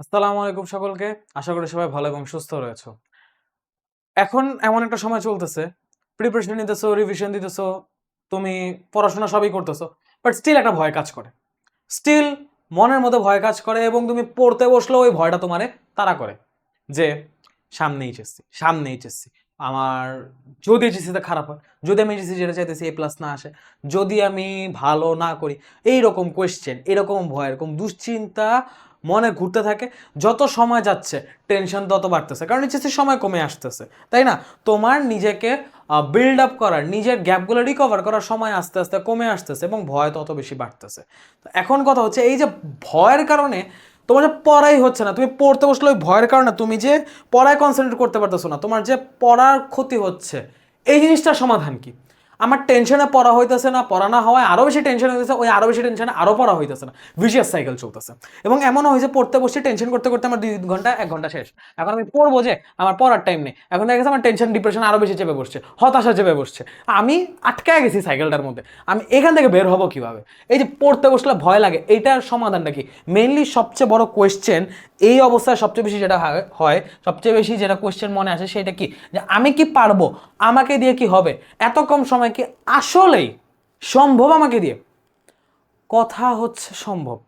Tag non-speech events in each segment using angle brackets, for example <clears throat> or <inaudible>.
আসসালামু আলাইকুম সকলকে। আশা করি সবাই ভালো এবং সুস্থ রয়েছে এখন এমন একটা সময় চলতেছে, প্রিপারেশন নিতেছো, রিভিশন দিতেছো, তুমি পড়াশোনা সবই করতেছো। বাট স্টিল একটা ভয় কাজ করে। স্টিল মনের মধ্যে ভয় কাজ করে এবং তুমি পড়তে বসলেও ওই ভয়টা তোমারে তাড়া করে। যে সামনে এইচএসসি, সামনে এইচএসসি। আমার যদি এইচএসসিতে খারাপ হয়, যদি আমি এইচএসসি যেটা চাইতেছি এ প্লাস না আসে, যদি আমি ভালো না করি, এইরকম কোয়েশ্চেন, এরকম ভয়, এরকম দুশ্চিন্তা মনে ঘুরতে থাকে। যত সময় যাচ্ছে টেনশন তত বাড়তেছে। কারণ এইচএসসির সময় কমে আসতেছে। তাই না? তোমার নিজেকে বিল্ড আপ করার, নিজের গ্যাপগুলো রিকভার করার সময় আস্তে, আস্তে কমে আসতেছে এবং ভয় তত বেশি বাড়তেছে। তো এখন কথা হচ্ছে এই যে ভয়ের কারণে তোমার যে পড়াই হচ্ছে না। তুমি পড়তে বসলে ওই ভয়ের কারণে তুমি যে পড়ায় কনসেন্ট্রেট করতে পারতেছো না। তোমার যে পড়ার ক্ষতি হচ্ছে, এই জিনিসটার সমাধান কি? আমার টেনশনে পড়া হইতেছে না, পড়া না হওয়ায় আরও বেশি টেনশন হইতেছে, ওই আরও বেশি টেনশনে আরও পড়া হইতেছে না। ভিশিয়াস সাইকেল চলতেছে। এবং এমনও হয়েছে পড়তে বসছি টেনশন করতে, করতে আমার ২ ঘণ্টা ১ ঘণ্টা শেষ। এখন আমি পড়ব যে আমার পড়ার টাইম নেই। এখন দেখা গেছে আমার টেনশন, ডিপ্রেশন আরও বেশি চেপে বসছে। হতাশা চেপে বসছে। আমি আটকায় গেছি সাইকেলটার মধ্যে। আমি এখান থেকে বের হব কীভাবে? এই যে পড়তে বসলে ভয় লাগে, এইটার সমাধানটা কি? মেইনলি সবচেয়ে বড় কোয়েশ্চেন এই অবস্থায় সবচেয়ে বেশি যেটা হয় হয়, সবচেয়ে বেশি যেটা কোয়েশ্চেন মনে আসে সেটা কি? যে আমি কি পারব? আমাকে দিয়ে কি হবে? এত কম সময় কি আসলেই সম্ভব আমাকে দিয়ে? কথা হচ্ছে সম্ভব।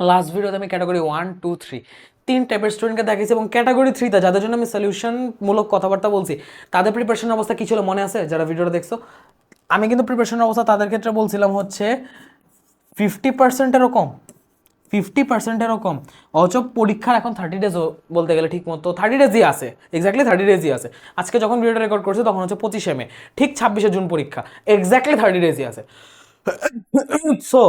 লাস্ট ভিডিওতে আমি ক্যাটাগরি 1, 2, 3 ৩ টাইপের স্টুডেন্টকে দেখাইছি এবং ক্যাটাগরি 3 তে যাদের জন্য আমি সলিউশনমূলক কথাবার্তা বলছি, তাদের প্রিপারেশনের অবস্থা কি ছিল মনে আছে? যারা ভিডিওটা দেখছ? আমি কিন্তু প্রিপারেশনের অবস্থা তাদের ক্ষেত্রে বলছিলাম হচ্ছে 50% এরও কম। 50% এরও কম। অথচ পরীক্ষার এখন 30 ডেজও বলতে গেলে ঠিক মতো 30 ডেজই আছে। এক্স্যাক্টলি 30 ডেজই আছে। আজকে যখন ভিডিওটা রেকর্ড করছে তখন হচ্ছে 25শে মে। ঠিক 26শে জুন পরীক্ষা। এক্স্যাক্টলি 30 ডেজই আছে। <coughs> সো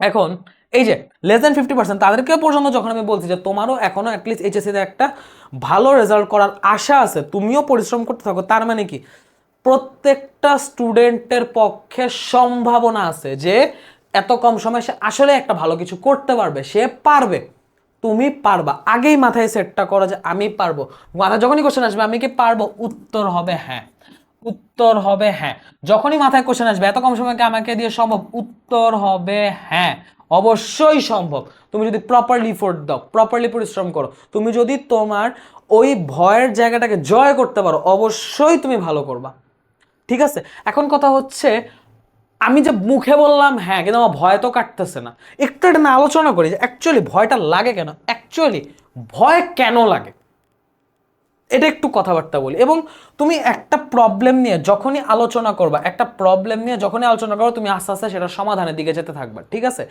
এখন এই যে লেস দ্যান 50% তাদেরকে পর্যন্ত যখন আমি বলছি যে তোমারও এখনও অ্যাটলিস্ট এইচএসসিতে একটা ভালো রেজাল্ট করার আশা আছে, তুমিও পরিশ্রম করতে থাকো। তার মানে কি? প্রত্যেকটা স্টুডেন্টের পক্ষে সম্ভাবনা আছে যে এত কম সময়ে সে আসলে একটা ভালো কিছু করতে পারবে। সে পারবে। তুমি পারবা। আগেই মাথায় সেটটা করো যে আমি পারব। মাথায় যখনই কোশ্চেন আসবে আমি কি পারব? উত্তর হবে হ্যাঁ। উত্তর হবে হ্যাঁ। যখনই মাথায় কোয়েশ্চেন আসবে এত কম সময়ে কি আমাকে দিয়ে সম্ভব? উত্তর হবে হ্যাঁ। অবশ্যই সম্ভব। তুমি যদি প্রপারলি এফোর্ট দাও, প্রপারলি পরিশ্রম করো, তুমি যদি তোমার ওই ভয়ের জায়গাটাকে জয় করতে পারো, অবশ্যই তুমি ভালো করবা। ঠিক আছে? এখন কথা হচ্ছে আমি যে মুখে বললাম হ্যাঁ, কিন্তু আমার ভয় তো কাটতেছে না। একটু এটা না আলোচনা করি যে অ্যাকচুয়ালি ভয়টা লাগে কেন? অ্যাকচুয়ালি ভয় কেন লাগে? এটা একটু কথাবার্তা বলি এবং তুমি একটা প্রবলেম নিয়ে যখনই আলোচনা করবা, একটা প্রবলেম নিয়ে যখনই আলোচনা করো তুমি আস্তে, আস্তে সেটা সমাধানের দিকে যেতে থাকবা। ঠিক আছে?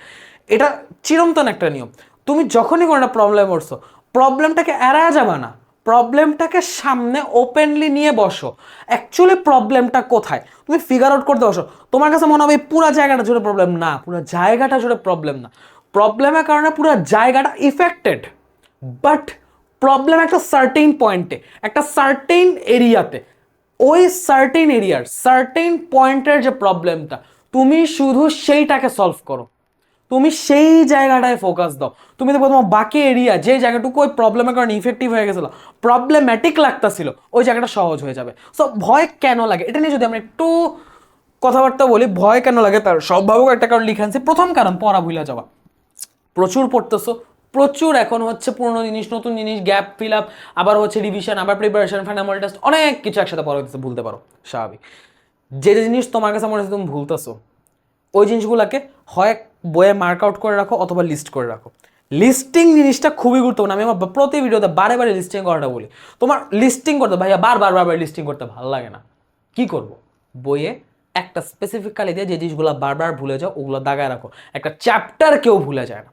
এটা চিরন্তন একটা নিয়ম। তুমি যখনই কোনো একটা প্রবলেম পড়ছো, প্রবলেমটাকে এড়ায়া যাবে না। প্রবলেমটাকে সামনে ওপেনলি নিয়ে বসো। অ্যাকচুয়ালি প্রবলেমটা কোথায়? তুমি ফিগার আউট করতে বসো। তোমার কাছে মনে হবে পুরো জায়গাটা জুড়ে প্রবলেম না, পুরো জায়গাটা জুড়ে প্রবলেম না। প্রবলেমের কারণে পুরো জায়গাটা ইফেক্টেড। বাট প্রবলেম একটা সার্টেইন পয়েন্টে, একটা সার্টেইন এরিয়াতে। ওই সার্টেইন এরিয়ার, সার্টেইন পয়েন্টের যে প্রবলেমটা, তুমি শুধু সেইটাকে সলভ করো। তুমি সেই জায়গাটায় ফোকাস দাও। তুমি দেখবে তোমার বাকি এরিয়া যে জায়গাটুকু ওই প্রবলেমের কারণে ইফেক্টিভ হয়ে গেছিল প্রবলেম্যাটিক লাগতাছিল, ওই জায়গাটা সহজ হয়ে যাবে। সো ভয় কেন লাগে? এটা নিয়ে যদি আমরা একটু কথাবার্তা বলি, ভয় কেন লাগে তার সম্ভাবক একটা কারণ লিখে আনছি। প্রথম কারণ পড়া ভুইলা যাওয়া। প্রচুর পড়তেছো, প্রচুর এখন হচ্ছে পুরনো জিনিস, নতুন জিনিস, গ্যাপ ফিল আপ, আবার হচ্ছে রিভিশন, আবার প্রিপারেশন, ফাইনাল টেস্ট অনেক কিছু একসাথে পড়া হইতেছে, ভুলতে পারো। স্বাভাবিক। যে, যে জিনিস তোমার কাছে মনে হচ্ছে তুমি ভুলতেছো, ওই জিনিসগুলোকে হয় বইয়ে মার্ক আউট করে রাখো অথবা লিস্ট করে রাখো। লিস্টিং জিনিসটা খুবই গুরুত্বপূর্ণ। আমি আমার প্রতি ভিডিওতে বারে, বারে লিস্টিং করাটা বলি। তোমার লিস্টিং করতে ভাইয়া বারবার, বারবার লিস্টিং করতে ভালো লাগে না। কি করব? বইয়ে একটা স্পেসিফিক্যালি দিয়ে যে জিনিসগুলো বারবার ভুলে যাও ওগুলো দাগায় রাখো। একটা চ্যাপ্টার কেউ ভুলে যায় না।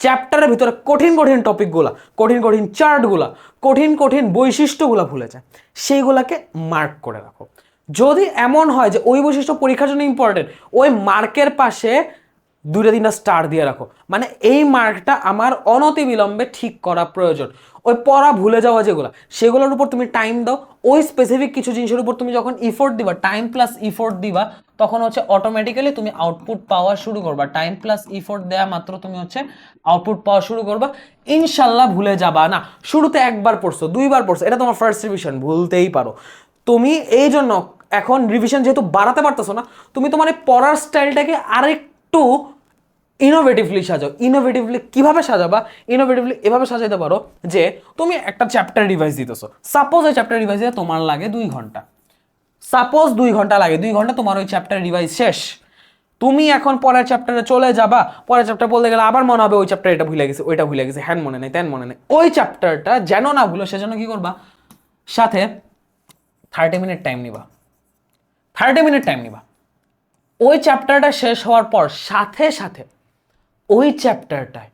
চ্যাপ্টারের ভিতরে কঠিন, কঠিন টপিকগুলা, কঠিন, কঠিন চার্টগুলা, কঠিন, কঠিন বৈশিষ্ট্যগুলা ভুলে যায়। সেইগুলাকে মার্ক করে রাখো। যদি এমন হয় যে ওই বৈশিষ্ট্য পরীক্ষার জন্য ইম্পর্টেন্ট, ওই মার্কের পাশে ২টা ৩টা স্টার দিয়ে রাখো। মানে এই মার্কটা আমার অনতিবিলম্বে ঠিক করা প্রয়োজন। ওই পড়া ভুলে যাওয়া যেগুলা, সেগুলোর উপর তুমি টাইম দাও। ওই স্পেসিফিক কিছু জিনিসের উপর তুমি যখন ইফোর্ট দিবা, টাইম প্লাস ইফোর্ট দিবা, তখন হচ্ছে অটোমেটিক্যালি তুমি আউটপুট পাওয়া শুরু করবা। টাইম প্লাস ইফোর্ট দেয়া মাত্র তুমি হচ্ছে আউটপুট পাওয়া শুরু করবা। ইনশাল্লাহ ভুলে যাবা না। শুরুতে একবার পড়ছো, দুইবার পড়ছো, এটা তোমার ফার্স্ট রিভিশন, ভুলতেই পারো। তুমি এই জন্য এখন রিভিশন যেহেতু বাড়াতে পারতেছো না, তুমি তোমার এই পড়ার স্টাইলটাকে আরেকটু ইনোভেটিভলি সাজাও। ইনোভেটিভলি কীভাবে সাজাবা? ইনোভেটিভলি এভাবে সাজাইতে পারো যে তুমি একটা চ্যাপ্টার রিভাইজ দিতেছো। সাপোজ ওই চ্যাপ্টার রিভাইজ দিতে তোমার লাগে দুই ঘণ্টা। সাপোজ দুই ঘণ্টা লাগে। দুই ঘণ্টা তোমার ওই চ্যাপ্টার রিভাইজ শেষ। তুমি এখন পরের চ্যাপ্টারে চলে যাবা। পরের চ্যাপ্টার বলতে গেলে আবার মনে হবে ওই চ্যাপ্টার এটা ভুলে গেছে, ওইটা ভুলে গেছে, হ্যান মনে নেই তেন মনে নেই। ওই চ্যাপ্টারটা যেন না ভুলো, সেজন্য কী করবা? সাথে থার্টি মিনিট টাইম নিবা। থার্টি মিনিট টাইম নিবা। ওই চ্যাপ্টারটা শেষ হওয়ার পর সাথে সাথে ওই চ্যাপ্টারটায়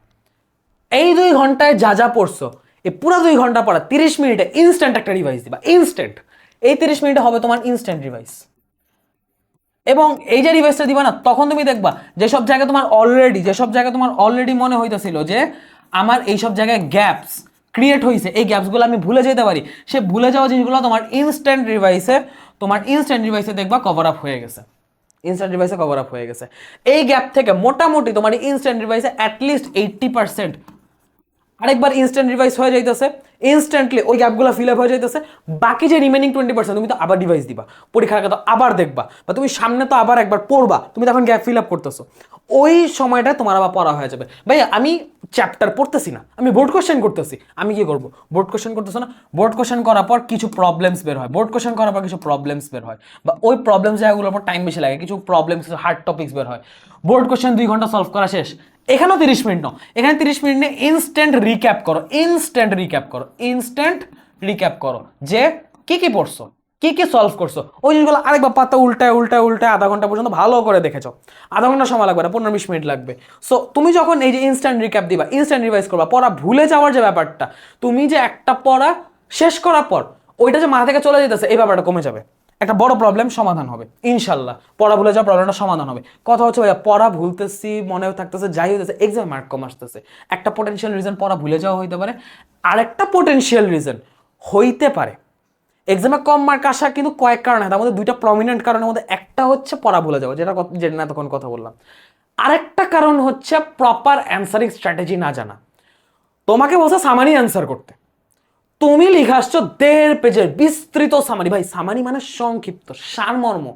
এই দুই ঘন্টায় যা যা পড়ছো এই পুরো দুই ঘণ্টা পড়া, তিরিশ মিনিটে ইনস্ট্যান্ট একটা রিভাইজ দিবা ইনস্ট্যান্ট এই তিরিশ মিনিটে হবে তোমার ইনস্ট্যান্ট রিভাইজ এবং এই যে রিভাইসটা দিবা না, তখন তুমি দেখবা, যেসব জায়গায় তোমার অলরেডি যেসব জায়গায় তোমার অলরেডি মনে হইতেছিল যে, আমার এইসব জায়গায় গ্যাপস ক্রিয়েট হয়েছে এই গ্যাপসগুলো আমি ভুলে যেতে পারি, সে ভুলে যাওয়া জিনিসগুলো তোমার ইনস্ট্যান্ট রিভাইসে তোমার ইনস্ট্যান্ট রিভাইসে দেখবা কভার আপ হয়ে গেছে। ইনস্ট্যান্ট ডিভাইসে কভার আপ হয়ে গেছে। এই গ্যাপ থেকে মোটামুটি তোমার ইনস্ট্যান্ট ডিভাইসে অ্যাটলিস্ট এইট্টি পার্সেন্ট আরেকবার ইনস্ট্যান্ট রিভাইস হয়ে যাইতেছে। ইনস্ট্যান্টলি ওই গ্যাপগুলো ফিল আপ হয়ে যাইতেছে। বাকি যে রিমেনিং টোয়েন্টি পার্সেন্ট তুমি তো আবার ডিভাইস দিবা। পরীক্ষার কথা আবার দেখবা। বা তুমি সামনে তো আবার একবার পড়বা। তুমি তখন গ্যাপ ফিল আপ করতেছো। ওই সময়টা তোমার আবার পড়া হয়ে যাবে। ভাই আমি চ্যাপ্টার পড়তেছি না। আমি বোর্ড কোশ্চেন করতেছি। আমি কি করব? বোর্ড কোশ্চেন করতেছো না? বোর্ড কোশ্চেন করার পর কিছু প্রবলেমস বের হয়। বোর্ড কোশ্চেন করার পর কিছু প্রবলেমস বের হয়। বা ওই প্রবলেম জায়গাগুলোর পর টাইম বেশি লাগে। কিছু প্রবলেমস হার্ড টপিক্স বের হয়। বোর্ড কোশ্চেন দুই ঘণ্টা সলভ করা শেষ। এখানেও তিরিশ মিনিট নাও। এখানে তিরিশ মিনিট নিয়ে ইনস্ট্যান্ট রিক্যাপ করো। ইনস্ট্যান্ট রিক্যাপ করো। ইনস্ট্যান্ট রিক্যাপ করো যে কি কি পড়ছো, কি কি সলভ করছ। ওই জিনিসগুলো আরেকবার পাতা উল্টায় উল্টায় উল্টায় আধা ঘণ্টা পর্যন্ত ভালো করে দেখেছ। আধা ঘণ্টা সময় লাগবে না, পনেরো বিশ মিনিট লাগবে। সো তুমি যখন এই যে ইনস্ট্যান্ট রিক্যাপ দিবা ইনস্ট্যান্ট রিভাইজ করবা, পড়া ভুলে যাওয়ার যে ব্যাপারটা, তুমি যে একটা পড়া শেষ করার পর, ওইটা যে মাথা থেকে চলে যেতেছে, এই ব্যাপারটা কমে যাবে। একটা বড় প্রবলেম সমাধান হবে, ইনশাল্লাহ। পড়া ভুলে যাওয়া প্রবলেমটা সমাধান হবে। কথা হচ্ছে ভাইয়া, পড়া ভুলতেছি মনে থাকতেছে, যাই হইতেছে এক্সাম মার্ক কম আসতেছে। একটা পোটেনশিয়াল রিজন পড়া ভুলে যাওয়া হইতে পারে, আরেকটা পোটেনশিয়াল রিজন হইতে পারে। এক্সামে কম মার্ক আসা কিন্তু কয়েক কারণে তার মধ্যে দুইটা প্রমিনেন্ট কারণের মধ্যে একটা হচ্ছে পড়া ভুলে যাওয়া, যেটা যেটা না তখন কথা বললাম। আরেকটা কারণ হচ্ছে প্রপার অ্যান্সারিং স্ট্র্যাটেজি না জানা। তোমাকে বলছে সামারি অ্যান্সার করতে। তুমি লিখে আসছো দেড় পেজের বিস্তৃত সামারি ভাই সামারি মানে সংক্ষিপ্ত, সারমর্ম।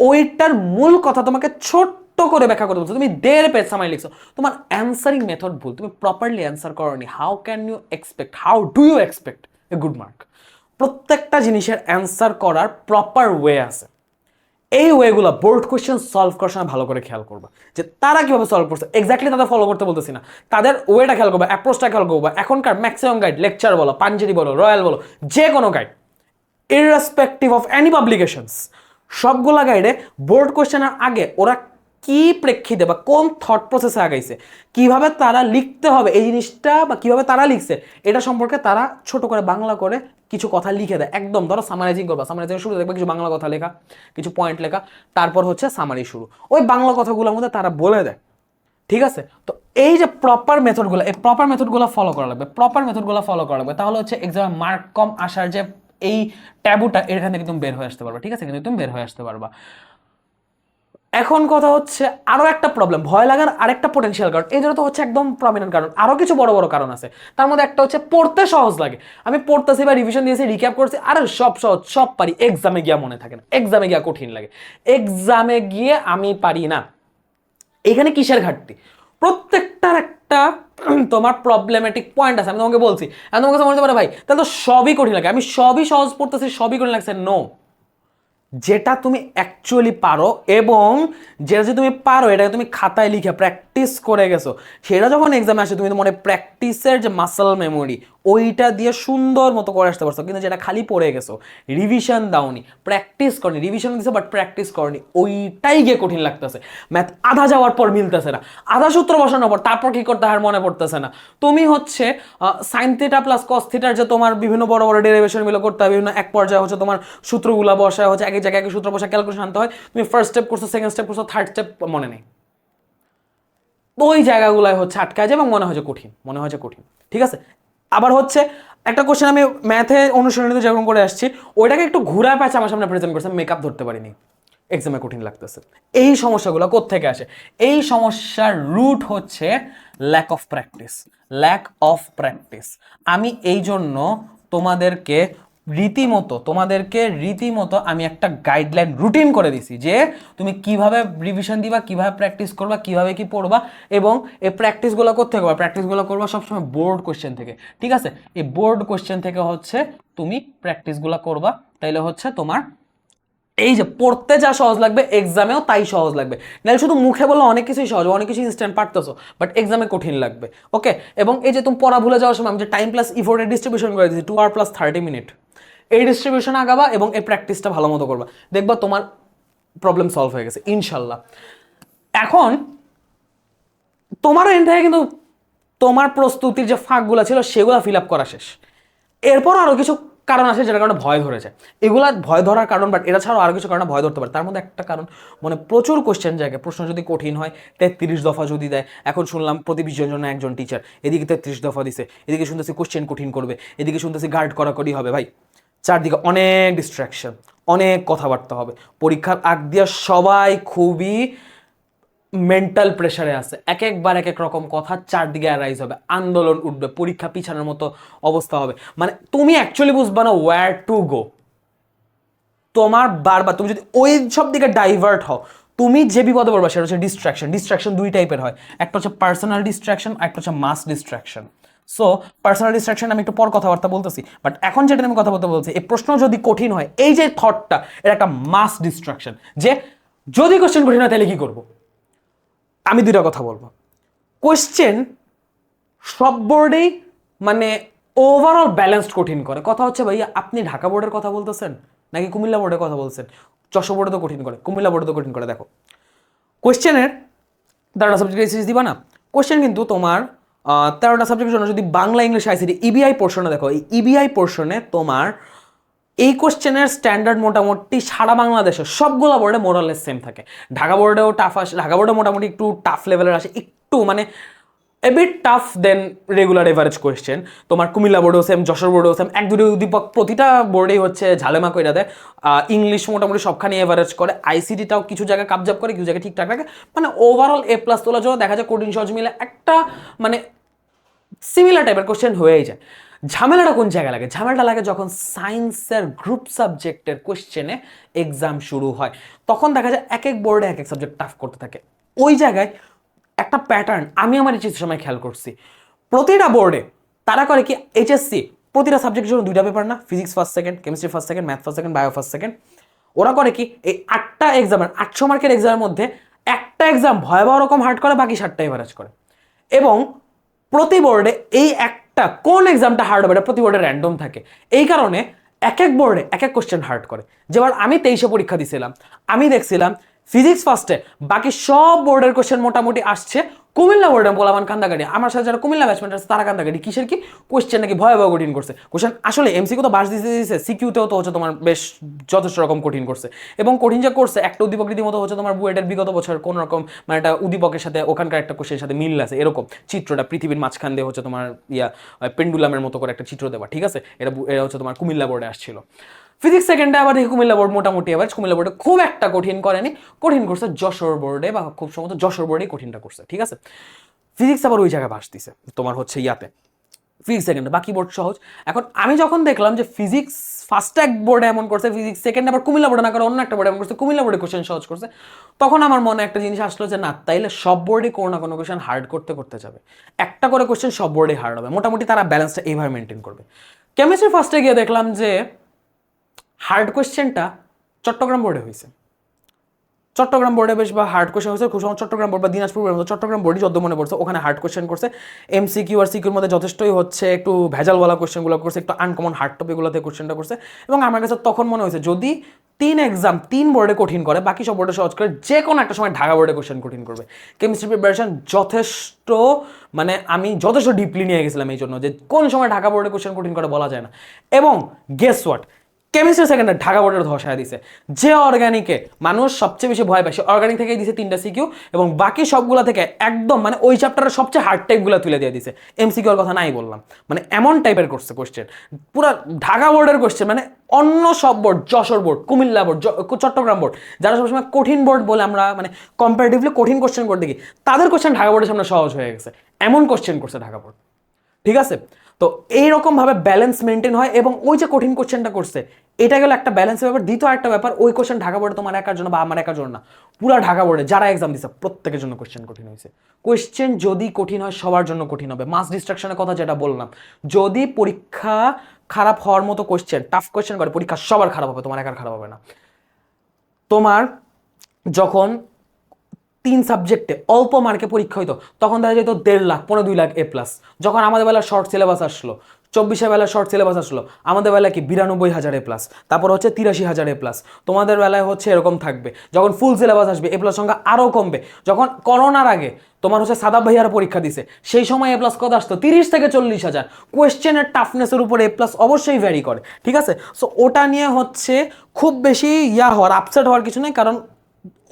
ওইটার মূল কথা তোমাকে ছোট্ট করে ব্যাখ্যা করতে বলছো। তুমি দেড় পেজ সামারি লিখছো। তোমার অ্যান্সারিং মেথড ভুল। তুমি প্রপারলি অ্যান্সার করনি। How can you expect how do you expect a good mark প্রত্যেকটা জিনিসের অ্যান্সার করার প্রপার ওয়ে আছে। এই ওয়েগুলো বোর্ড কোয়েশ্চেন সলভ করার সময় ভালো করে খেয়াল করবা। যে তারা কীভাবে সলভ করছে? এক্স্যাক্টলি তাদের ফলো করতে বলতেছি না। তাদের ওয়েটা খেয়াল করবা অ্যাপ্রোচটা খেয়াল করবা। এখনকার ম্যাক্সিমাম গাইড লেকচার বলো পাঞ্জেরি বলো রয়্যাল বলো যে কোনো guide irrespective of any publications সবগুলা গাইডে বোর্ড কোয়েশ্চেনের আগে ওরা কি প্রেক্ষিতে বা কোন থট প্রসেসে আগাইছে? কীভাবে তারা লিখতে হবে এই জিনিসটা বা কীভাবে তারা লিখছে? এটা সম্পর্কে তারা ছোট করে বাংলা করে কিছু কথা লিখে দেয়। একদম, ধরো সামারাইজিং করবা। সামারাইজিং শুরু দেখবে কিছু বাংলা কথা লেখা, কিছু পয়েন্ট লেখা, তারপর হচ্ছে সামারি শুরু। ওই বাংলা কথাগুলোর মধ্যে তারা বলে দেয়। ঠিক আছে? তো এই যে প্রপার মেথডগুলো এই প্রপার মেথডগুলো ফলো করা লাগবে। প্রপার মেথডগুলো ফলো করা লাগবে। তাহলে হচ্ছে এক্সামে মার্ক কম আসার যে এই ট্যাবুটা এখান থেকে তুমি বের হয়ে আসতে পারবা। ঠিক আছে? কিন্তু তুমি বের হয়ে আসতে পারবা। এখন কথা হচ্ছে আরও একটা প্রবলেম ভয় লাগার আরেকটা পোটেনশিয়াল কারণ। এই তো হচ্ছে একদম প্রমিনেন্ট কারণ। আরও কিছু বড় বড় কারণ আছে। তার মধ্যে একটা হচ্ছে পড়তে সহজ লাগে। আমি পড়তেছি বা রিভিশন দিয়েছি রিক্যাপ করছি, আরে সব সহজ, সব পারি। এক্সামে গিয়া মনে থাকে না। এক্সামে গিয়া কঠিন লাগে। এক্সামে গিয়ে আমি পারি না। এখানে কিসের ঘাটতি? প্রত্যেকটার একটা <clears throat> তোমার প্রবলেমেটিক পয়েন্ট আছে। আমি তোমাকে বলছি। আমি তোমাকে মনে হতে পারে, ভাই, তাহলে তো সবই কঠিন লাগে। আমি সবই সহজ পড়তেছি, সবই কঠিন লাগছে। নো যেটা তুমি অ্যাকচুয়ালি পারো এবং যেটা যে তুমি পারো, এটাকে তুমি খাতায় লিখে প্র্যাকটিস করে গেছো। সেটা যখন এক্সামে আসে, তুমি মনে প্র্যাকটিসের যে মাসল মেমোরি ওইটা দিয়ে সুন্দর মতো করে আসতে পারছ। কিন্তু যেটা খালি পড়ে গেছো রিভিশন দাওনি প্র্যাকটিস করনি রিভিশন দিছো বাট প্র্যাকটিস করনি, ওইটাই গিয়ে কঠিন লাগতেছে। ম্যাথ আধা যাওয়ার পর মিলতেছে না। আধা সূত্র বসানোর পর তারপর কি করতে আর মনে পড়তেছে না। তুমি হচ্ছে সাইন থিটা প্লাস কস থিটার যে তোমার বিভিন্ন বড় বড় ডেরিভেশনগুলো করতে হয়, বিভিন্ন এক পর্যায়ে হচ্ছে তোমার সূত্রগুলো বসায়, হচ্ছে এক জায়গায় এক সূত্র বসা ক্যালকুলেশন আনতে হয়। তুমি ফার্স্ট স্টেপ করছ সেকেন্ড স্টেপ করছ থার্ড স্টেপ মনে নেই। ওই জায়গাগুলোয় হচ্ছে আটকা যায় এবং মনে হয় যে কঠিন, মনে হয় যে কঠিন। ঠিক আছে? আবার হচ্ছে একটা কোশ্চেন আমি ম্যাথে অনুশীলনীতে যেরকম করে আসছি, ওইটাকে একটু ঘুরা প্যাচে আমার সামনে প্রেজেন্ট করছে মেকআপ ধরতে পারিনি। এক্সামে কঠিন লাগতেছে। এই সমস্যাগুলো কোত্থেকে আসে? এই সমস্যার রুট হচ্ছে lack of practice lack of practice আমি এই জন্য তোমাদেরকে রীতিমতো, তোমাদেরকে রীতিমতো আমি একটা গাইডলাইন রুটিন করে দিছি যে তুমি কীভাবে রিভিশন দিবা, কীভাবে প্র্যাকটিস করবা, কীভাবে কি পড়বা এবং এই প্র্যাকটিসগুলো করতে করবা প্র্যাকটিসগুলো করবা সবসময় বোর্ড কোশ্চেন থেকে, ঠিক আছে? এই বোর্ড কোশ্চেন থেকে হচ্ছে তুমি প্র্যাকটিসগুলো করবা, তাইলে হচ্ছে তোমার এই যে পড়তে যা সহজ লাগবে এক্সামেও তাই সহজ লাগবে। নাহলে শুধু মুখে বলে অনেক কিছুই সহজ, অনেক কিছু ইনস্ট্যান্ট পারতেছো বাট এক্সামে কঠিন লাগবে ওকে এবং এই যে তুমি পড়া ভুলে যাওয়ার সময় আমি যে টাইম প্লাস ইফোর্টের ডিস্ট্রিবিউশন করে দিচ্ছি two hour plus thirty minute এই ডিস্ট্রিবিউশন আগাবা এবং এই প্র্যাকটিসটা ভালো মতো করবা। দেখবা তোমার প্রবলেম সলভ হয়ে গেছে, ইনশাল্লাহ। এখন তোমার এন্ড থেকে কিন্তু তোমার প্রস্তুতির যে ফাঁকগুলো ছিল, সেগুলো ফিল আপ করা শেষ। এরপর আরও কিছু কারণ আছে যেটার কারণে ভয় ধরেছে। এগুলো ভয় ধরার কারণ বাট এটা ছাড়াও আরও কিছু কারণে ভয় ধরতে পারে। তার মধ্যে একটা কারণ মানে প্রচুর কোশ্চেন জায়গায় প্রশ্ন যদি কঠিন হয়, তেত্রিশ দফা যদি দেয়, এখন শুনলাম প্রতি জন্য একজন টিচার এদিকে তেত্রিশ দফা দিছে, এদিকে শুনতেছি কোশ্চেন কঠিন করবে, এদিকে শুনতেছি গার্ড করাকরি হবে। ভাই চারদিকে অনেক ডিস্ট্রাকশন অনেক কথাবার্তা হবে। পরীক্ষার আগ দিয়া সবাই খুবই মেন্টাল প্রেশারে আছে। এক একবার এক এক রকম কথা চারদিকে অ্যারাইজ হবে, আন্দোলন উঠবে, পরীক্ষা পিছানোর মতো অবস্থা হবে। মানে তুমি অ্যাকচুয়ালি বুঝবা না ওয়্যার টু গো তোমার বারবার, তুমি যদি ওই সব দিকে ডাইভার্ট হও, তুমি যে বিপদে পড়বা সেটা হচ্ছে ডিস্ট্রাকশন ডিস্ট্রাকশন দুই টাইপের হয়। একটা হচ্ছে পার্সোনাল ডিস্ট্রাকশন একটা হচ্ছে mass distraction so personal distraction আমি একটু পর কথাবার্তা বলতেছি বাট এখন যেটা আমি কথা বলতে বলছি, এই প্রশ্ন যদি কঠিন হয়, এই যে থটটা এটা একটা মাস ডিস্ট্রাকশন যে যদি কোশ্চেন কঠিন হয়, তাহলে কি করব? আমি দুইটা কথা বলব। কোশ্চেন সব বোর্ডেই মানে ওভারঅল ব্যালেন্সড কঠিন করে। কথা হচ্ছে ভাইয়া, আপনি ঢাকা বোর্ডের কথা বলতেছেন, নাকি কুমিল্লা বোর্ডের কথা বলছেন? যশোর বোর্ডে তো কঠিন করে, কুমিল্লা বোর্ডে তো কঠিন করে, দেখো। কোশ্চেনের তেরোটা সাবজেক্ট এসিস দিবা না? কোশ্চেন কিন্তু তোমার তেরোটা সাবজেক্টের জন্য যদি বাংলা, ইংলিশ আইসিটি ইবিআই পোর্শনে দেখো, এই ইবিআই পোর্শনে তোমার এই কোশ্চেনের স্ট্যান্ডার্ড মোটামুটি সারা বাংলাদেশে সবগুলো বোর্ডে মোরালেস সেম থাকে। ঢাকা বোর্ডেও টাফ আসে, ঢাকা বোর্ডে মোটামুটি একটু টাফ লেভেলের আসে, একটু মানে a bit tough then regular average question তোমার কুমিল্লা বোর্ডেও সেম যশোর বোর্ডেও সেম এক, দুটো উদ্দীপক, প্রতিটা বোর্ডেই হচ্ছে ঝালেমা কইরা দেয় ইংলিশ মোটামুটি সবখানে এভারেজ করে। আইসিটিটাও কিছু জায়গায় কাবজাব করে, কিছু জায়গায় ঠিকঠাক রাখে। মানে ওভারঅল এ প্লাস তোলার জন্য দেখা যায় কঠিন সহজ মিলে একটা মানে সিমিলার টাইপের কোয়েশ্চেন হয়েই যায়। ঝামেলাটা কোন জায়গায় লাগে? ঝামেলাটা লাগে যখন সায়েন্সের গ্রুপ সাবজেক্টের কোয়েশ্চেনে এক্সাম শুরু হয়। তখন দেখা যায় এক এক বোর্ডে এক এক সাবজেক্ট টাফ করতে থাকে। ওই জায়গায় একটা প্যাটার্ন আমি আমার এইচএসসি সময় খেয়াল করছি। প্রতিটা বোর্ডে তারা করে কি এইচএসসি প্রতিটা সাবজেক্টের জন্য দুইটা পেপার না physics first second chemistry first second math first second bio first second ওরা করে কি, এই আটটা এক্সামের আটশো মার্কের এক্সামের মধ্যে একটা এক্সাম ভয়াবহ রকম হার্ড করে, বাকি সাতটা এভারেজ করে। এবং প্রতি বোর্ডে এই একটা, কোন এক্সামটা হার্ড হবে প্রতি বোর্ডে র্যান্ডম থাকে। এই কারণে এক এক বোর্ডে এক এক কোশ্চেন হার্ড করে। যেবার আমি তেইশে পরীক্ষা দিছিলাম, আমি দেখছিলাম ফিজিক্স ফার্স্টে বাকি সব বোর্ডের কোশ্চেন মোটামুটি আসছে। কুমিল্লা বোর্ডে বলামান কান্দাগাড়ি আমার সাথে যারা কুমিল্লা ব্যাটসম্যান আছে, তারা কান্দাগাড়ি কিসের কি? কোশ্চেন নাকি ভয়াবহ কঠিন করছে। কোশ্চেন আসলে এমসিকিউ তো বাস দিতে দিয়েছে সিকিউতেও তো হচ্ছে তোমার বেশ যথেষ্ট রকম কঠিন করছে। এবং কঠিন যে করছে, একটা উদ্দীপক রীতিমতো হচ্ছে তোমার বুয়েটের বিগত বছর কোন রকম মানে একটা উদ্দীপকের সাথে ওখানকার একটা কোশ্চেনের সাথে মিল আছে, এরকম। চিত্রটা পৃথিবীর মাঝখান দিয়ে হচ্ছে তোমার ইয়া পেন্ডুলামের মতো করে একটা চিত্র দেওয়া, ঠিক আছে? এটা এটা হচ্ছে তোমার কুমিল্লা বোর্ডে আসছিল। ফিজিক্স সেকেন্ডে আবার দেখি কুমিল্লা বোর্ড মোটামুটি আবার কুমিল্লা বোর্ডে খুব একটা কঠিন করেনি। কঠিন করছে যশোর বোর্ডে বা খুব সম্ভবত যশোর বোর্ডেই কঠিনটা করছে ঠিক আছে? ফিজিক্স আবার ওই জায়গায় বাস দিছে, তোমার হচ্ছে ইয়াতে। ফিজিক্স সেকেন্ডে বাকি বোর্ড সহজ। এখন আমি যখন দেখলাম যে ফিজিক্স ফার্স্ট এক বোর্ডে এমন করছে ফিজিক্স সেকেন্ড আবার কুমিল্লা বোর্ডে না করে অন্য একটা বোর্ডে এমন করছে, কুমিল্লা বোর্ডে কোশ্চেন সহজ করছে। তখন আমার মনে একটা জিনিস আসলো যে, না, তাইলে সব বোর্ডে কোনো না কোনো কোশ্চেন হার্ড করতে করতে যাবে। একটা করে কোশ্চেন সব বোর্ডে হার্ড হবে। মোটামুটি তারা ব্যালেন্সটা এইভাবে মেনটেন করবে। কেমিস্ট্রি ফার্স্টে গিয়ে দেখলাম যে হার্ড কোয়েশ্চেনটা চট্টগ্রাম বোর্ডে হয়েছে। চট্টগ্রাম বোর্ডে বেশ বা হার্ড কোশ্চেন হয়েছে, খুব চট্টগ্রাম বোর্ড বা দিনাজপুর বোর্ডের মতো চট্টগ্রাম বোর্ডই যত মনে পড়ছে, ওখানে হার্ড কোশ্চেন করছে। এমসিকিউ আর সিকিউর মধ্যে যথেষ্টই হচ্ছে, একটু ভেজালওয়ালা কোয়েশ্চেনগুলো করছে, একটু আনকমন হার্ড টপিকগুলোতে কোশ্চেনটা করছে। এবং আমার কাছে তখন মনে হয়েছে, যদি তিন এক্সাম তিন বোর্ডে কঠিন করে, বাকি সব বোর্ডে সহজ করে যে কোনো একটা সময় ঢাকা বোর্ডে কোশ্চেন কঠিন করবে। কেমিস্ট্রি প্রিপারেশন যথেষ্ট মানে আমি যথেষ্ট ডিপলি নিয়ে গেছিলাম এই জন্য যে কোন সময় ঢাকা বোর্ডে কোশ্চেন কঠিন করে বলা যায় না। এবং গেস হোয়াট কেমিস্ট্রি সেকেন্ডে ঢাকা বোর্ডের ধসায় দিছে। যে অর্গানিকে মানুষ সবচেয়ে বেশি ভয় পায় অর্গানিক থেকেই দিছে তিনটা সিকিউ এবং বাকি সবগুলা থেকে একদম মানে ওই চ্যাপ্টারের সবচেয়ে হার্ড টাইপগুলো তুলে দিয়ে দিছে। এমসিকিউর কথা নাই বললাম। মানে এমন টাইপের করছে কোশ্চেন পুরা ঢাকা বোর্ডের কোশ্চেন মানে অন্য সব board Jessore board Comilla board Chittagong board যারা সবসময় কঠিন বোর্ড বলে আমরা মানে কম্পারেটিভলি কঠিন কোশ্চেন করে দেখি তাদের কোশ্চেন ঢাকা বোর্ডের সামনে সহজ হয়ে গেছে। এমন কোশ্চেন করছে ঢাকা বোর্ড ঠিক আছে? তো এইরকম ভাবে ব্যালেন্স মেনটেন হয় এবং ওই যে কঠিন কোশ্চেনটা করছে, এটা গেল একটা ব্যালেন্সের ব্যাপার। দ্বিতীয় একটা ব্যাপার, ওই কোশ্চেন ঢাকা বোর্ডে তোমার একার জন্য বা আমার একার জন্য না, পুরো ঢাকা বোর্ডে যারা এক্সাম দিচ্ছে প্রত্যেকের জন্য কোশ্চেন কঠিন হয়েছে। কোশ্চেন যদি কঠিন হয়, সবার জন্য কঠিন হবে। মাস ডিস্ট্রাকশনের কথা যেটা বললাম, যদি পরীক্ষা খারাপ হওয়ার মতো কোশ্চেন টাফ কোশ্চেন করে, পরীক্ষা সবার খারাপ হবে, তোমার একার খারাপ হবে না। তোমার যখন তিন সাবজেক্টে অল্প মার্কে পরীক্ষা হইতো, তখন দেখা যেত দেড় লাখ, পনেরো দুই লাখ এ প্লাস যখন আমাদের বেলা শর্ট সিলেবাস আসলো, চব্বিশে বেলা শর্ট সিলেবাস আসলো, আমাদের বেলায় কি বিরানব্বই হাজার এ প্লাস তারপর হচ্ছে তিরাশি হাজার এ প্লাস তোমাদের বেলায় হচ্ছে এরকম থাকবে, যখন ফুল সিলেবাস আসবে এ প্লাস সংখ্যা আরও কমবে। যখন করোনার আগে তোমার হচ্ছে সাদা ভাইয়ার পরীক্ষা দিছে, সেই সময় এ প্লাস কত আসতো? তিরিশ থেকে চল্লিশ হাজার। কোয়েশ্চেনের টাফনেসের উপর এ প্লাস অবশ্যই ভ্যারি করে, ঠিক আছে? সো ওটা নিয়ে হচ্ছে খুব বেশি ইয়া হওয়ার আপসেট হওয়ার কিছু নেই, কারণ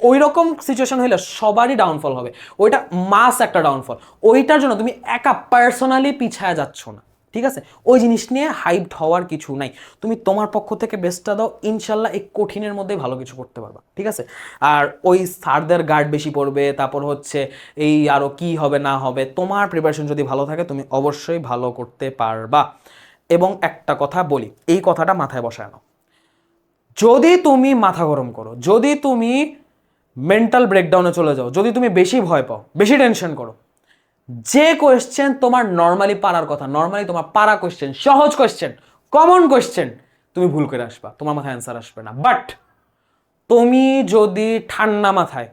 ওই রকম সিচুয়েশন হইলে সবারই ডাউনফল হবে। ওইটা মাস একটা ডাউনফল ওইটার জন্য তুমি একা পার্সোনালি পিছায় যাচ্ছ না, ঠিক আছে? ওই জিনিস নিয়ে হাইপড হওয়ার কিছু নাই। তুমি তোমার পক্ষ থেকে বেস্টটা দাও, ইনশাল্লাহ এই কঠিনের মধ্যেই ভালো কিছু করতে পারবা, ঠিক আছে? আর ওই স্যারদের গার্ড বেশি পড়বে, তারপর হচ্ছে এই আরও কি হবে, না হবে, তোমার প্রিপারেশন যদি ভালো থাকে, তুমি অবশ্যই ভালো করতে পারবা। এবং একটা কথা বলি, এই কথাটা মাথায় বসায় নাও। যদি তুমি মাথা গরম করো, যদি তুমি মেন্টাল ব্রেকডাউনে চলে যাও। যদি তুমি বেশি ভয় পাও, বেশি টেনশন করো। যে কোয়েশ্চেন তোমার নর্মালি পারার কথা নর্মালি তোমার পারা কোয়েশ্চেন সহজ কোয়েশ্চেন কমন কোয়েশ্চেন তুমি ভুল করে আসবা, তোমার মাথায় অ্যান্সার আসবে না। বাট তুমি যদি ঠান্ডা মাথায়,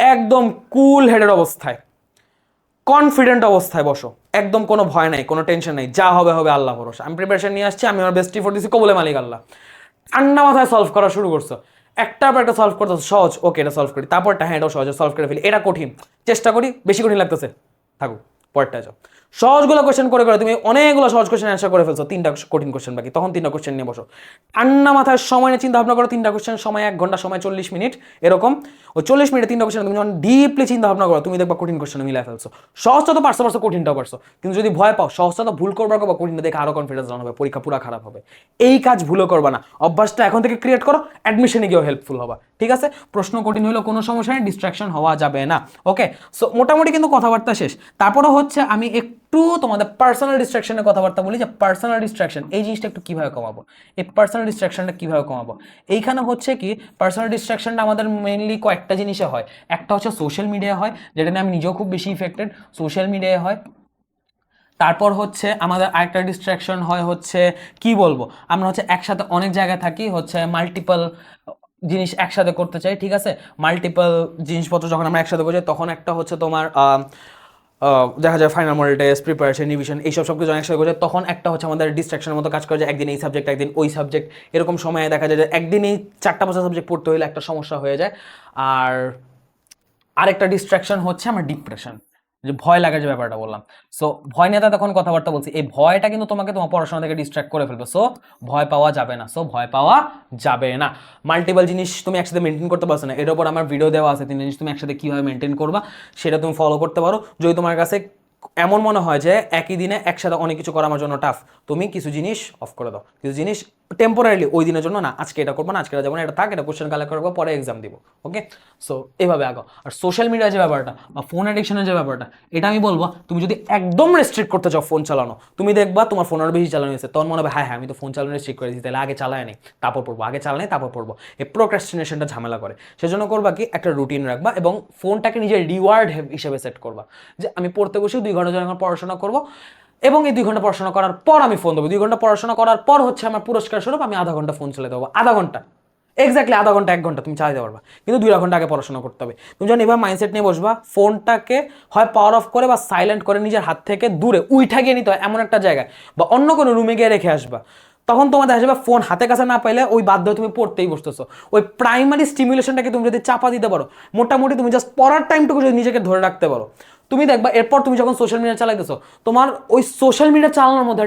একদম কুল হেডের অবস্থায় কনফিডেন্ট অবস্থায় বসো, একদম কোনো ভয় নাই, কোনো টেনশন নাই, যা হবে হবে আল্লাহ ভরসা। আমি প্রিপারেশন নিয়ে আসছি, আমি আমার বেস্ট ফোর দিচ্ছি কবলে মালিক আল্লাহ। ঠান্ডা মাথায় সলভ করা শুরু করছ। একটার পর একটা সলভ করতে সহজ। ওকে এটা সলভ করি। তারপরটা হ্যাঁ এটাও সহজে। সলভ করে ফেলি। এটা কঠিন। চেষ্টা করি। বেশি কঠিন লাগতেছে। থাকুক পরটা যাও। সহজগুলো কোশ্চেন করে করে তুমি অনেকগুলো সহজ কোশ্চেন অ্যান্সার করে ফেলছো, তিনটা কঠিন কোশ্চেন বাকি, তখন তিনটা কোশ্চেন নিয়ে বসো। ঠান্ডা মাথায় সময় চিন্তা ভাবনা করো, তিনটা কোশ্চেন সময় এক ঘণ্টা, সময় চল্লিশ মিনিট, এরকম। ও চল্লিশ মিনিটে তিনটা কোশ্চেন তুমি যখন ডিপলি চিন্তা ভাবনা করো, তুমি দেখবা কঠিন কোশ্চেন মিলাই ফেলছো। সহজটা তো পারছ পারছ, কঠিনটাও পারছ। কিন্তু যদি ভয় পাও, সহজটা তো ভুল করবার বা কঠিনটা দেখে আরও কনফিডেন্স হবে, পরীক্ষা পুরো খারাপ হবে। এই কাজ ভুলও করবা না। অভ্যাসটা এখন থেকে ক্রিয়েট করো অ্যাডমিশনে গিয়েও হেল্পফুল হবা, ঠিক আছে? প্রশ্ন কঠিন হলেও কোনো সমস্যা নেই ডিস্ট্রাকশন হওয়া যাবে না ওকে সো মোটামুটি কিন্তু কথাবার্তা শেষ। তারপরে হচ্ছে আমি একটু তোমাদের পার্সোনাল ডিস্ট্রাকশনের কথাবার্তা বলি, যে পার্সোনাল ডিস্ট্রাকশন এই জিনিসটা একটু কীভাবে কমাবো? এই পার্সোনাল ডিস্ট্রাকশনটা কীভাবে কমাবো? এইখানে হচ্ছে কি পার্সোনাল ডিস্ট্রাকশনটা আমাদের মেনলি কয়েকটা জিনিসে হয়। একটা হচ্ছে সোশ্যাল মিডিয়া হয়, যেটা নিয়ে আমি নিজেও খুব বেশি ইফেক্টেড সোশ্যাল মিডিয়ায় হয়। তারপর হচ্ছে আমাদের আরেকটা ডিস্ট্রাকশন হয় হচ্ছে, কি বলব? আমরা হচ্ছে একসাথে অনেক জায়গায় থাকি, হচ্ছে মাল্টিপল জিনিস একসাথে করতে চাই, ঠিক আছে? মাল্টিপল জিনিসপত্র যখন আমরা একসাথে করছি তখন একটা হচ্ছে তোমার দেখা যায় final model test preparation revision এইসব সব কিছু একসাথে করছে, তখন একটা হচ্ছে আমাদের ডিস্ট্রাকশনের মতো কাজ করে যে একদিন এই সাবজেক্ট একদিন ওই সাবজেক্ট এরকম সময়ে দেখা যায় যে একদিন এই চারটা পাঁচটা সাবজেক্ট পড়তে হলে একটা সমস্যা হয়ে যায়। আর আরেকটা ডিস্ট্রাকশন হচ্ছে আমার ডিপ্রেশন যে ভয় লাগার যে ব্যাপারটা বললাম। সো ভয় নিয়ে তো তখন কথাবার্তা বলছি। এই ভয়টা কিন্তু তোমাকে তোমার পড়াশোনা থেকে ডিস্ট্র্যাক্ট করে ফেলবে। সো ভয় পাওয়া যাবে না। সো ভয় পাওয়া যাবে না। মাল্টিপল জিনিস তুমি একসাথে মেনটেন করতে পারছ না। এর ওপর আমার ভিডিও দেওয়া আছে। তিনটা জিনিস তুমি একসাথে কীভাবে মেনটেন করবা, সেটা তুমি ফলো করতে পারো। যদি তোমার কাছে এমন মনে হয় যে, একই দিনে একসাথে অনেক কিছু করা আমার জন্য টাফ তুমি কিছু জিনিস অফ করে দাও। কিছু জিনিস টেম্পোরারিলি ওই দিনের জন্য না, আজকে এটা করব না, আজকে এটা যাব না, এটা থাক, এটা কোশ্চেন কালেক্ট করব, পরে এক্সাম দিব ওকে সো এভাবে আগো আর সোশ্যাল মিডিয়া যে ব্যাপারটা, বা ফোন অ্যাডিকশনের যে ব্যাপারটা, এটা আমি বলব, তুমি যদি একদম রেস্ট্রিক্ট করতে চাও ফোন চালানো, তুমি দেখবা তোমার ফোন আরও বেশি চালানো হয়েছে, তখন মনে হবে হ্যাঁ হ্যাঁ আমি তো ফোন চালানো রেস্ট্রিক্ট করে দিচ্ছি তাহলে আগে চালায় নেই তারপর পড়ব, আগে চালানে তারপর পড়ব। এই প্রোক্রাস্টিনেশনটা ঝামেলা করে। সেজন্য করবা কি, একটা রুটিন রাখবা এবং ফোনটাকে নিজের রিওয়ার্ড হিসেবে সেট করবা। যে আমি পড়তে বসে দুই ঘণ্টা যখন পড়াশোনা করব এবং এই দুই ঘণ্টা পড়াশোনা করার পর আমি ফোন দেবো। দুই ঘণ্টা পড়াশোনা করার পর হচ্ছে আমার পুরস্কার স্বরূপ আমি আধা ঘণ্টা ফোন চলে দেবো। আধা ঘণ্টা। এক্স্যাক্টলি আধা ঘণ্টা, এক ঘণ্টা তুমি চালাতে পারবা। কিন্তু দুই ঘণ্টা আগে পড়াশোনা করতে হবে। তুমি যখন এবার মাইন্ডসেট নিয়ে বসবা ফোনটাকে হয় পাওয়ার অফ করে বা সাইলেন্ট করে নিজের হাত থেকে দূরে উইঠা গিয়ে নিতে হয় এমন একটা জায়গায় বা অন্য কোনো রুমে গিয়ে রেখে আসবা। তখন তোমার যাবে ফোন হাতে কাছে না পাইলে ওই বাধ্য তুমি পড়তেই বসতেছো। ওই প্রাইমারি স্টিমুলেশনটাকে তুমি যদি চাপা দিতে পারো, মোটামুটি তুমি জাস্ট পড়ার টাইমটুকু যদি নিজেকে ধরে রাখতে পারো। তুমি দেখবা, এরপর তুমি যখন সোশ্যাল মিডিয়া চালাইতেছো, তোমার ওই সোশ্যাল মিডিয়া চালানোর মধ্যে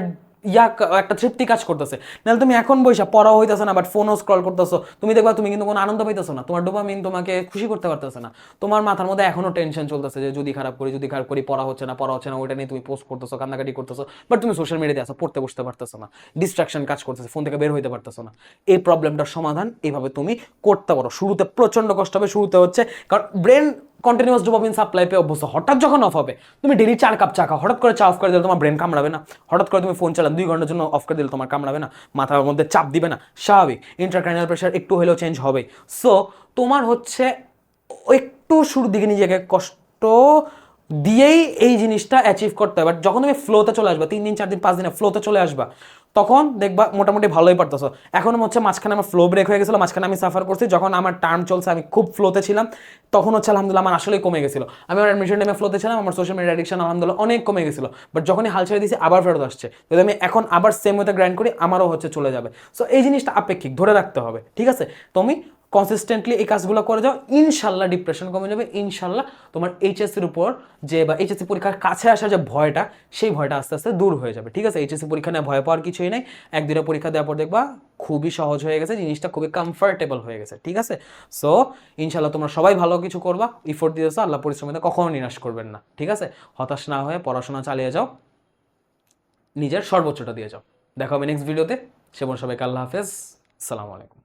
ইয়া একটা তৃপ্তি কাজ করতেছে। নাহলে তুমি এখন বইসা পড়াও হইতেছে না বাট ফোনও স্ক্রল করতেছো। তুমি দেখবা, তুমি কিন্তু কোনো আনন্দ পাইতেছো না। তোমার ডোপামিন তোমাকে খুশি করতে পারতেছে না। তোমার মাথার মধ্যে এখনও টেনশন চলতেছে যে, যদি খারাপ করি, যদি খারাপ করি, পড়া হচ্ছে না, পড়া হচ্ছে না, ওইটা নিয়ে তুমি পোস্ট করতেছো, কান্নাকাটি করতেছো বাট তুমি সোশ্যাল মিডিয়াতে আসো পড়তে বসতে পারতেছো না। ডিস্ট্রাকশন কাজ করতেছে ফোন থেকে বের হইতে পারতেছো না। এই প্রবলেমটার সমাধান এইভাবে তুমি করতে পারো। শুরুতে প্রচণ্ড কষ্ট হবে, শুরুতে হচ্ছে, কারণ ব্রেন কন্টিনিউয়াস ডোপামিন সাপ্লাই পেয়ে অভ্যস্ত। হঠাৎ যখন অফ হবে, তুমি ডেলি চার কাপ চা খাও, হঠাৎ করে চা অফ করে দিলে তোমার ব্রেন কামড়াবে না। হঠাৎ করে তুমি ফোন চালান দুই ঘণ্টার জন্য অফ করে দিলে তোমার কামড়াবে না। মাথার মধ্যে চাপ দিবে না। স্বাভাবিক ইন্টারক্রাইনাল প্রেশার একটু হলেও চেঞ্জ হবে। সো তোমার হচ্ছে একটু শুরুর দিকে নিজেকে কষ্ট দিয়েই এই জিনিসটা অ্যাচিভ করতে হবে। বাট যখন তুমি ফ্লোতে চলে আসবা, তিন দিন, চার দিন, পাঁচ দিনে ফ্লোতে চলে আসবা তখন দেখবা মোটামুটি ভালোই পারতেছো। এখন হচ্ছে মাঝখানে আমার ফ্লো ব্রেক হয়ে গেছিল, মাঝখানে আমি সাফার করছি, যখন আমার টার্ম চলছে, আমি খুব ফ্লোতে ছিলাম, তখন হচ্ছে আলহামদুলিল্লাহ আমার আসলেই কমে গেছিল। আমি আমার অ্যাডমিশন টাইমে ফ্লোতে ছিলাম, আমার সোশ্যাল মিডিয়া অ্যাডিকশন আলহামদুলিল্লাহ অনেক কমে গেছিল। বাট যখনই হাল ছেড়ে দিয়েছি, আবার ফেরত আসছে। যদি আমি এখন আবার সেম ওয়েতে গ্রাইন্ড করি, আমারও হচ্ছে চলে যাবে। সো এই জিনিসটা আপেক্ষিক, ধরে রাখতে হবে, ঠিক আছে? তুমি কনসিস্টেন্টলি এই কাজগুলো করে যাও, ইনশাল্লাহ ডিপ্রেশন কমে যাবে, ইনশাল্লাহ তোমার এইচএসসির উপর যে বা এইচএসসি পরীক্ষার কাছে আসার যে ভয়টা, সেই ভয়টা আস্তে আস্তে দূর হয়ে যাবে, ঠিক আছে? এইচএসসি পরীক্ষা নিয়ে ভয় পাওয়ার কিছুই নেই এক দুটা পরীক্ষা দেওয়ার পর দেখবা খুবই সহজ হয়ে গেছে, জিনিসটা খুবই কমফর্টেবল হয়ে গেছে, ঠিক আছে? সো ইনশাল্লাহ তোমরা সবাই ভালো কিছু করবা ইফোর্ট দিয়েছ আল্লাহ পরিশ্রমিতে কখনো নিরাশ করবেন না, ঠিক আছে? হতাশ না হয়ে পড়াশোনা চালিয়ে যাও, নিজের সর্বোচ্চটা দিয়ে যাও, দেখা হবে নেক্সট ভিডিওতে সেবন সবাইকে আল্লাহ হাফেজ, আসসালামু আলাইকুম।